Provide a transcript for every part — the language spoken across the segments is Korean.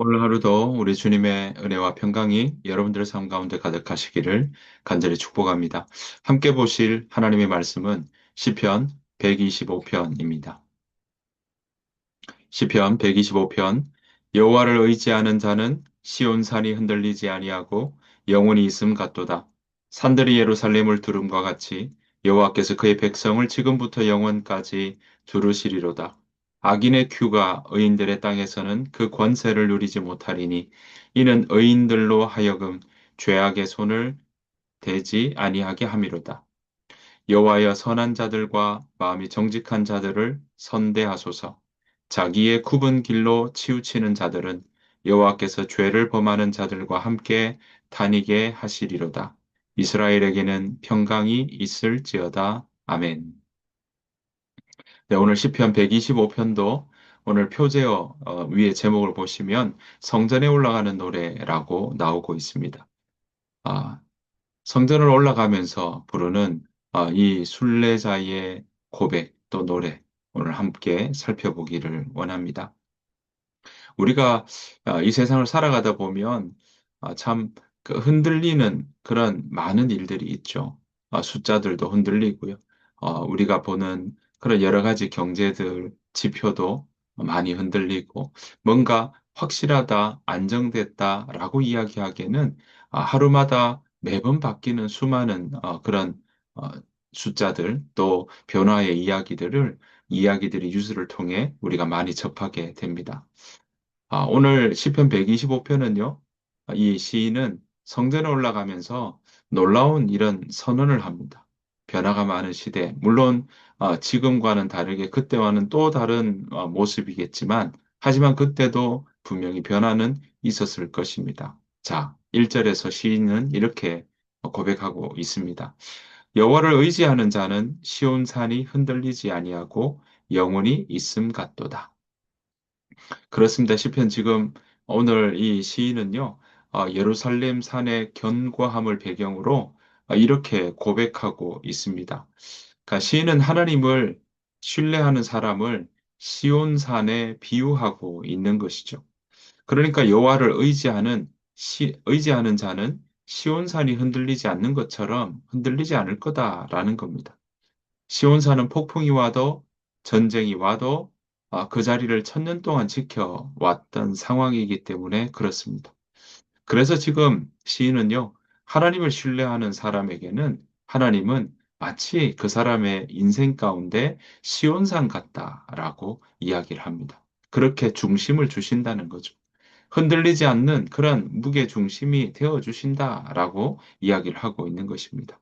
오늘 하루도 우리 주님의 은혜와 평강이 여러분들의 삶 가운데 가득하시기를 간절히 축복합니다. 함께 보실 하나님의 말씀은 시편 125편입니다. 시편 125편 여호와를 의지하는 자는 시온 산이 흔들리지 아니하고 영원히 있음 같도다. 산들이 예루살렘을 두름과 같이 여호와께서 그의 백성을 지금부터 영원까지 두르시리로다. 악인의 큐가 의인들의 땅에서는 그 권세를 누리지 못하리니 이는 의인들로 하여금 죄악의 손을 대지 아니하게 함이로다. 여호와여 선한 자들과 마음이 정직한 자들을 선대하소서. 자기의 굽은 길로 치우치는 자들은 여호와께서 죄를 범하는 자들과 함께 다니게 하시리로다. 이스라엘에게는 평강이 있을지어다. 아멘. 네, 오늘 시편 125편도 오늘 표제어 어, 위에 제목을 보시면 성전에 올라가는 노래라고 나오고 있습니다. 아, 성전을 올라가면서 부르는 아, 이 순례자의 고백 또 노래 오늘 함께 살펴보기를 원합니다. 우리가 아, 이 세상을 살아가다 보면 아, 참그 흔들리는 그런 많은 일들이 있죠. 아, 숫자들도 흔들리고요. 어, 우리가 보는 그런 여러 가지 경제들 지표도 많이 흔들리고 뭔가 확실하다, 안정됐다라고 이야기하기에는 아, 하루마다 매번 바뀌는 수많은 어, 그런 어, 숫자들 또 변화의 이야기들을 이야기들이 뉴스를 통해 우리가 많이 접하게 됩니다. 아, 오늘 시편 125편은요. 이 시인은 성전에 올라가면서 놀라운 이런 선언을 합니다. 변화가 많은 시대, 물론 어, 지금과는 다르게 그때와는 또 다른 어, 모습이겠지만, 하지만 그때도 분명히 변화는 있었을 것입니다. 자, 1절에서 시인은 이렇게 고백하고 있습니다. 여호와를 의지하는 자는 시온 산이 흔들리지 아니하고 영원히 있음 같도다. 그렇습니다. 시편 지금 오늘 이 시인은요, 어, 예루살렘 산의 견고함을 배경으로 어, 이렇게 고백하고 있습니다. 그러니까 시인은 하나님을 신뢰하는 사람을 시온산에 비유하고 있는 것이죠. 그러니까 여호와를 의지하는 시, 의지하는 자는 시온산이 흔들리지 않는 것처럼 흔들리지 않을 거다라는 겁니다. 시온산은 폭풍이 와도 전쟁이 와도 아, 그 자리를 천년 동안 지켜왔던 상황이기 때문에 그렇습니다. 그래서 지금 시인은요, 하나님을 신뢰하는 사람에게는 하나님은 마치 그 사람의 인생 가운데 시온산 같다라고 이야기를 합니다. 그렇게 중심을 주신다는 거죠. 흔들리지 않는 그런 무게 중심이 되어 주신다라고 이야기를 하고 있는 것입니다.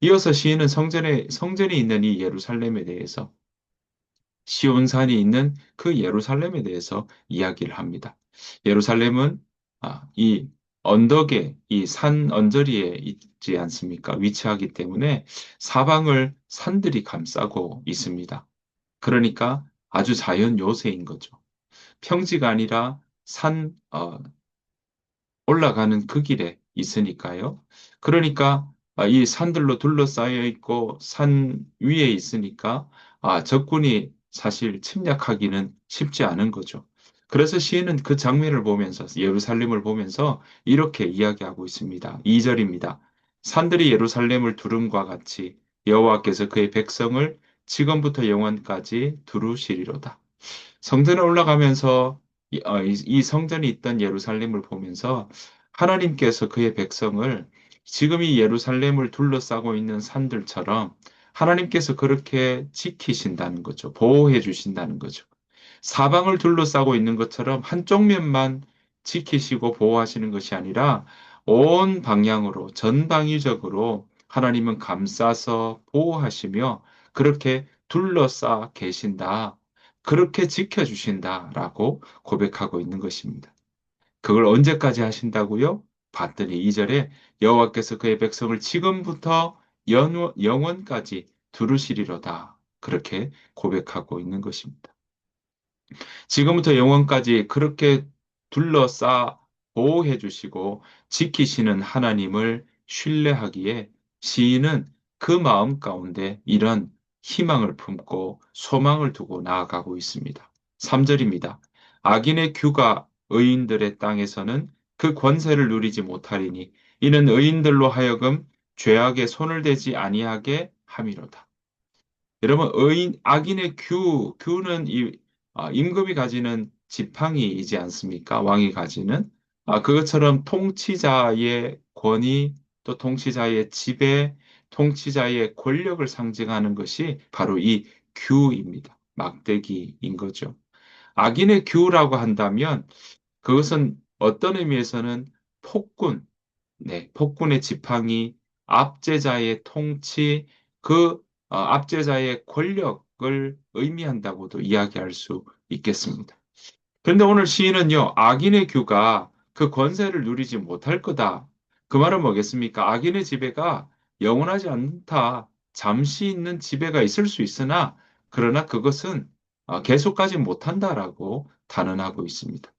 이어서 시인은 성전에 성전이 있는 이 예루살렘에 대해서 시온산이 있는 그 예루살렘에 대해서 이야기를 합니다. 예루살렘은 아, 이 언덕에 이 산 언저리에 있지 않습니까? 위치하기 때문에 사방을 산들이 감싸고 있습니다. 그러니까 아주 자연 요새인 거죠. 평지가 아니라 산 어, 올라가는 그 길에 있으니까요. 그러니까 아, 이 산들로 둘러싸여 있고 산 위에 있으니까 아, 적군이 사실 침략하기는 쉽지 않은 거죠. 그래서 시인은 그 장면을 보면서 예루살렘을 보면서 이렇게 이야기하고 있습니다. 2절입니다. 산들이 예루살렘을 두름과 같이 여호와께서 그의 백성을 지금부터 영원까지 두루시리로다. 성전에 올라가면서 어, 이 성전이 있던 예루살렘을 보면서 하나님께서 그의 백성을 지금 이 예루살렘을 둘러싸고 있는 산들처럼 하나님께서 그렇게 지키신다는 거죠. 보호해 주신다는 거죠. 사방을 둘러싸고 있는 것처럼 한쪽 면만 지키시고 보호하시는 것이 아니라 온 방향으로 전방위적으로 하나님은 감싸서 보호하시며 그렇게 둘러싸 계신다. 그렇게 지켜주신다 라고 고백하고 있는 것입니다. 그걸 언제까지 하신다고요? 봤더니 2절에 여호와께서 그의 백성을 지금부터 영원까지 두루시리로다. 그렇게 고백하고 있는 것입니다. 지금부터 영원까지 그렇게 둘러싸 보호해 주시고 지키시는 하나님을 신뢰하기에 시인은 그 마음 가운데 이런 희망을 품고 소망을 두고 나아가고 있습니다. 3절입니다. 악인의 규가 의인들의 땅에서는 그 권세를 누리지 못하리니 이는 의인들로 하여금 죄악에 손을 대지 아니하게 함이로다. 여러분, 의인, 악인의 규, 규는 이, 아, 임금이 가지는 지팡이이지 않습니까? 왕이 가지는. 아, 그것처럼 통치자의 권위, 또 통치자의 지배, 통치자의 권력을 상징하는 것이 바로 이 규입니다. 막대기인 거죠. 악인의 규라고 한다면 그것은 어떤 의미에서는 폭군, 네, 폭군의 지팡이, 압제자의 통치, 그 어, 압제자의 권력 을 의미한다고도 이야기할 수 있겠습니다. 그런데 오늘 시인은요, 악인의 규가 그 권세를 누리지 못할 거다. 그 말은 뭐겠습니까? 악인의 지배가 영원하지 않다. 잠시 있는 지배가 있을 수 있으나, 그러나 그것은 어, 계속까지 못한다라고 단언하고 있습니다.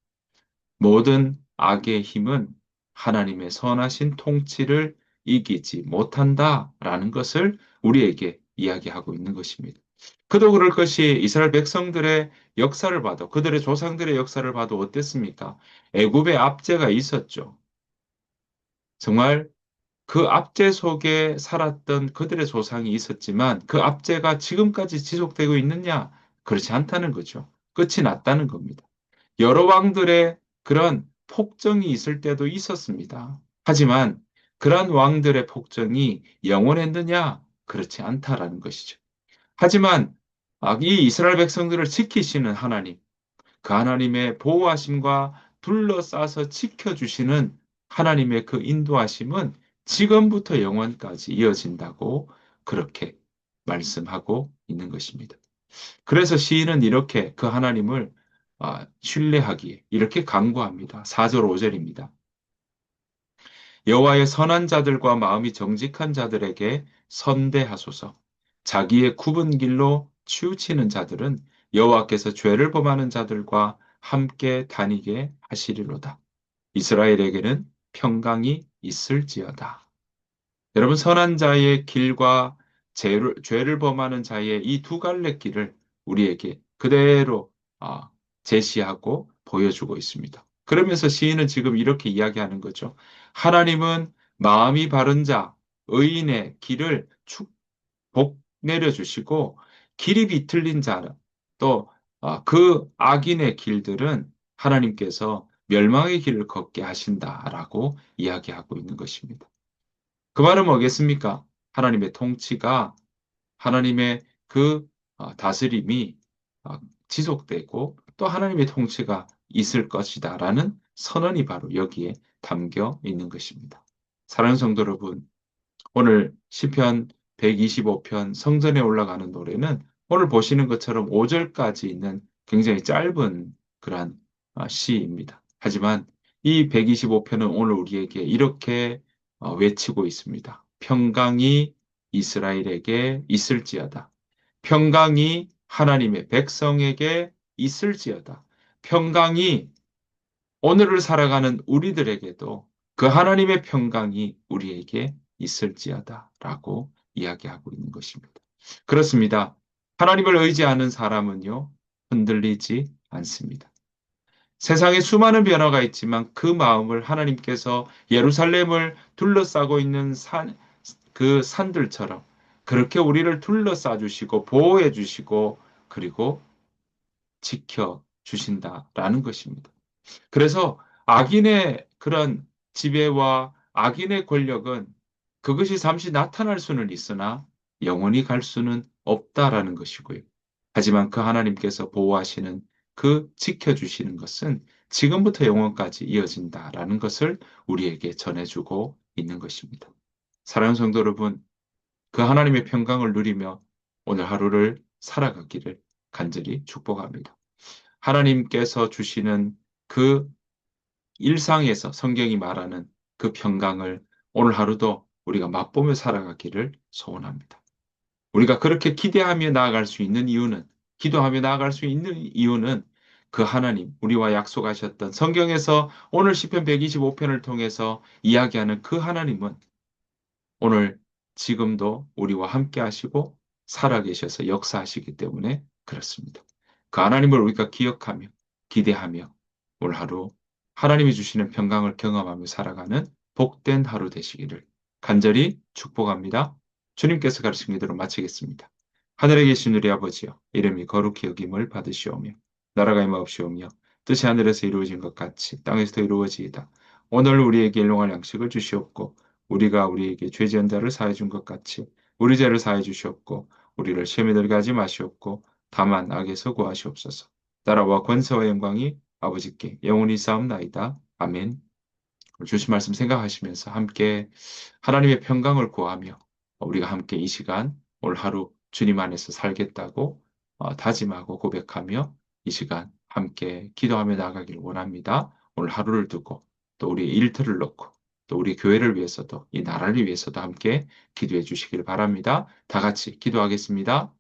모든 악의 힘은 하나님의 선하신 통치를 이기지 못한다라는 것을 우리에게 이야기하고 있는 것입니다. 그도 그럴 것이 이스라엘 백성들의 역사를 봐도 그들의 조상들의 역사를 봐도 어땠습니까? 애굽의 압제가 있었죠. 정말 그 압제 속에 살았던 그들의 조상이 있었지만 그 압제가 지금까지 지속되고 있느냐? 그렇지 않다는 거죠. 끝이 났다는 겁니다. 여러 왕들의 그런 폭정이 있을 때도 있었습니다. 하지만 그러한 왕들의 폭정이 영원했느냐? 그렇지 않다라는 것이죠. 하지만 이 이스라엘 백성들을 지키시는 하나님, 그 하나님의 보호하심과 둘러싸서 지켜주시는 하나님의 그 인도하심은 지금부터 영원까지 이어진다고 그렇게 말씀하고 있는 것입니다. 그래서 시인은 이렇게 그 하나님을 아, 신뢰하기에 이렇게 강구합니다. 4절 5절입니다. 여호와의 선한 자들과 마음이 정직한 자들에게 선대하소서. 자기의 굽은 길로 치우치는 자들은 여호와께서 죄를 범하는 자들과 함께 다니게 하시리로다. 이스라엘에게는 평강이 있을지어다. 여러분 선한 자의 길과 죄를, 죄를 범하는 자의 이 두 갈래 길을 우리에게 그대로 아, 제시하고 보여주고 있습니다. 그러면서 시인은 지금 이렇게 이야기하는 거죠. 하나님은 마음이 바른 자, 의인의 길을 축복 내려주시고 길이 비틀린 자, 또그 아, 악인의 길들은 하나님께서 멸망의 길을 걷게 하신다라고 이야기하고 있는 것입니다. 그 말은 뭐겠습니까? 하나님의 통치가 하나님의 그 어, 다스림이 어, 지속되고 또 하나님의 통치가 있을 것이다 라는 선언이 바로 여기에 담겨 있는 것입니다. 사랑하는 성도 여러분, 오늘 시편 125편 성전에 올라가는 노래는 오늘 보시는 것처럼 5절까지 있는 굉장히 짧은 그러한 어, 시입니다. 하지만 이 125편은 오늘 우리에게 이렇게 어, 외치고 있습니다. 평강이 이스라엘에게 있을지어다. 평강이 하나님의 백성에게 있을지어다. 평강이 오늘을 살아가는 우리들에게도 그 하나님의 평강이 우리에게 있을지어다. 라고 이야기하고 있는 것입니다. 그렇습니다. 하나님을 의지하는 사람은요, 흔들리지 않습니다. 세상에 수많은 변화가 있지만 그 마음을 하나님께서 예루살렘을 둘러싸고 있는 산, 그 산들처럼 그렇게 우리를 둘러싸 주시고 보호해 주시고 그리고 지켜 주신다라는 것입니다. 그래서 악인의 그런 지배와 악인의 권력은 그것이 잠시 나타날 수는 있으나 영원히 갈 수는 없다라는 것이고요. 하지만 그 하나님께서 보호하시는 그 지켜주시는 것은 지금부터 영원까지 이어진다라는 것을 우리에게 전해주고 있는 것입니다. 사랑하는 성도 여러분, 그 하나님의 평강을 누리며 오늘 하루를 살아가기를 간절히 축복합니다. 하나님께서 주시는 그 일상에서 성경이 말하는 그 평강을 오늘 하루도 우리가 맛보며 살아가기를 소원합니다. 우리가 그렇게 기대하며 나아갈 수 있는 이유는 기도하며 나아갈 수 있는 이유는 그 하나님, 우리와 약속하셨던 성경에서 오늘 시편 125편을 통해서 이야기하는 그 하나님은 오늘 지금도 우리와 함께 하시고 살아계셔서 역사하시기 때문에 그렇습니다. 그 하나님을 우리가 기억하며 기대하며 오늘 하루 하나님이 주시는 평강을 경험하며 살아가는 복된 하루 되시기를 간절히 축복합니다. 주님께서 가르친 대로 마치겠습니다. 하늘에 계신 우리 아버지여 이름이 거룩히 여김을 받으시오며 나라가 임하옵시오며 뜻이 하늘에서 이루어진 것 같이 땅에서도 이루어지이다. 오늘 우리에게 일용할 양식을 주시옵고 우리가 우리에게 죄 지은 자를 사해 준 것 같이 우리 죄를 사해 주시옵고 우리를 시험에 들게 하지 마시옵고 다만 악에서 구하시옵소서. 나라와 권세와 영광이 아버지께 영원히 싸움나이다. 아멘. 주신 말씀 생각하시면서 함께 하나님의 평강을 구하며 우리가 함께 이 시간 올 하루 주님 안에서 살겠다고 어, 다짐하고 고백하며 이 시간 함께 기도하며 나가길 원합니다. 오늘 하루를 두고 또 우리 일터를 놓고 또 우리 교회를 위해서도 이 나라를 위해서도 함께 기도해 주시길 바랍니다. 다 같이 기도하겠습니다.